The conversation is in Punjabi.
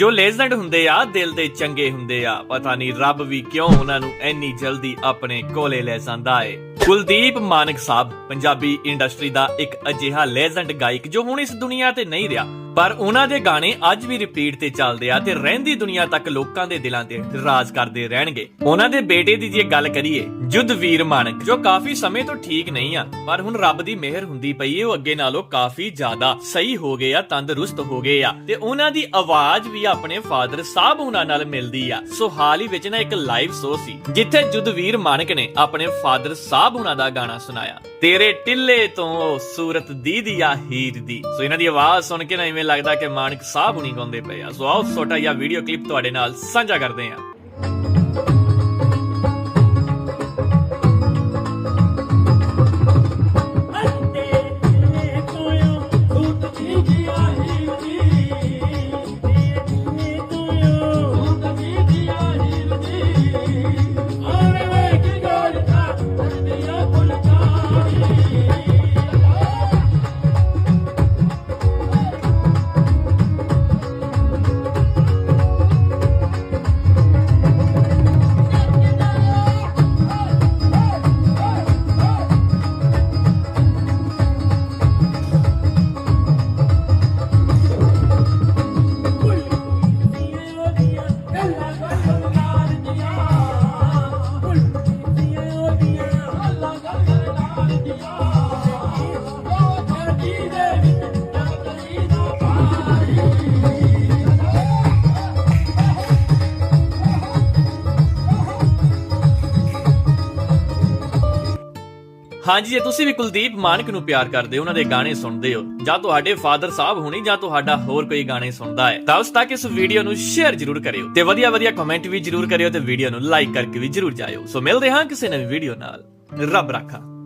ਜੋ ਲੇਜੈਂਡ ਹੁੰਦੇ ਆ, ਦਿਲ ਦੇ ਚੰਗੇ ਹੁੰਦੇ ਆ। ਪਤਾ ਨਹੀਂ ਰੱਬ ਵੀ ਕਿਉਂ ਉਹਨਾਂ ਨੂੰ ਇੰਨੀ ਜਲਦੀ ਆਪਣੇ ਕੋਲੇ ਲੈ ਜਾਂਦਾ ਏ। ਕੁਲਦੀਪ ਮਾਨਕ ਸਾਹਿਬ, ਪੰਜਾਬੀ ਇੰਡਸਟਰੀ ਦਾ ਇੱਕ ਅਜਿਹਾ ਲੈਜੈਂਡ ਗਾਇਕ ਜੋ ਹੁਣ ਇਸ ਦੁਨੀਆ ਤੇ ਨਹੀਂ ਰਿਹਾ। ਪਰ ਉਹਨਾਂ ਦੇ ਗਾਣੇ ਅੱਜ ਵੀ ਰਿਪੀਟ ਤੇ ਚੱਲਦੇ ਆ ਤੇ ਰਹਿੰਦੀ ਦੁਨੀਆ ਤੱਕ ਲੋਕਾਂ ਦੇ ਦਿਲਾਂ ਤੇ ਰਾਜ ਕਰਦੇ ਰਹਿਣਗੇ। ਉਹਨਾਂ ਦੇ ਬੇਟੇ ਦੀ ਜੇ ਗੱਲ ਕਰੀਏ ਜੁਦਵੀਰ ਮਾਨਕ, ਜੋ ਕਾਫੀ ਸਮੇਂ ਤੋਂ ਠੀਕ ਨਹੀਂ ਆ, ਪਰ ਹੁਣ ਰੱਬ ਦੀ ਮਿਹਰ ਹੁੰਦੀ ਪਈ ਏ, ਉਹ ਅੱਗੇ ਨਾਲੋਂ ਕਾਫੀ ਜ਼ਿਆਦਾ ਸਹੀ ਹੋ ਗਏ ਆ, ਤੰਦਰੁਸਤ ਹੋ ਗਏ ਆ ਤੇ ਉਹਨਾਂ ਦੀ ਆਵਾਜ਼ ਵੀ ਆਪਣੇ ਫਾਦਰ ਸਾਹਿਬ ਉਹਨਾਂ ਨਾਲ ਮਿਲਦੀ ਆ। ਸੋ ਹਾਲ ਹੀ ਵਿੱਚ ਨਾ ਇੱਕ ਲਾਈਵ ਸ਼ੋ ਸੀ, ਜਿੱਥੇ ਜੁਦਵੀਰ ਮਾਨਕ ਨੇ ਆਪਣੇ ਫਾਦਰ ਸਾਹਿਬ ਉਹਨਾਂ ਦਾ ਗਾਣਾ ਸੁਣਾਇਆ। ਤੇਰੇ ਟਿੱਲੇ ਤੋਂ ਸੂਰਤ ਦੀਦੀ ਆ ਹੀਰ ਦੀ। ਸੋ ਇਹਨਾਂ ਦੀ ਆਵਾਜ਼ ਸੁਣ ਕੇ ਨਾ ਇਵੇਂ ਲੱਗਦਾ ਕਿ ਮਾਨਕ ਸਾਹਿਬ ਹੁਣੀ ਗਾਉਂਦੇ ਪਏ ਆ। ਸੋ ਆਓ ਛੋਟਾ ਜਿਹਾ ਵੀਡੀਓ ਕਲਿੱਪ ਤੁਹਾਡੇ ਨਾਲ ਸਾਂਝਾ ਕਰਦੇ ਹਾਂ। ਹਾਂਜੀ, ਜੇ ਤੁਸੀਂ ਵੀ ਕੁਲਦੀਪ ਮਾਨਕ ਨੂੰ ਪਿਆਰ ਕਰਦੇ ਹੋ, ਉਹਨਾਂ ਦੇ ਗਾਣੇ ਸੁਣਦੇ ਹੋ, ਜਾਂ ਤੁਹਾਡੇ ਫਾਦਰ ਸਾਹਿਬ ਹੋਣੀ, ਜਾਂ ਤੁਹਾਡਾ ਹੋਰ ਕੋਈ ਗਾਣੇ ਸੁਣਦਾ ਹੈ, ਤਾਂ ਉਸ ਤੱਕ ਇਸ ਵੀਡੀਓ ਨੂੰ ਸ਼ੇਅਰ ਜ਼ਰੂਰ ਕਰਿਓ ਤੇ ਵਧੀਆ ਵਧੀਆ ਕਮੈਂਟ ਵੀ ਜ਼ਰੂਰ ਕਰਿਓ ਤੇ ਵੀਡੀਓ ਨੂੰ ਲਾਈਕ ਕਰਕੇ ਵੀ ਜ਼ਰੂਰ ਜਾਇਓ। ਸੋ ਮਿਲਦੇ ਹਾਂ ਕਿਸੇ ਨਵੀਂ ਵੀਡੀਓ ਨਾਲ। ਰੱਬ ਰਾਖਾ।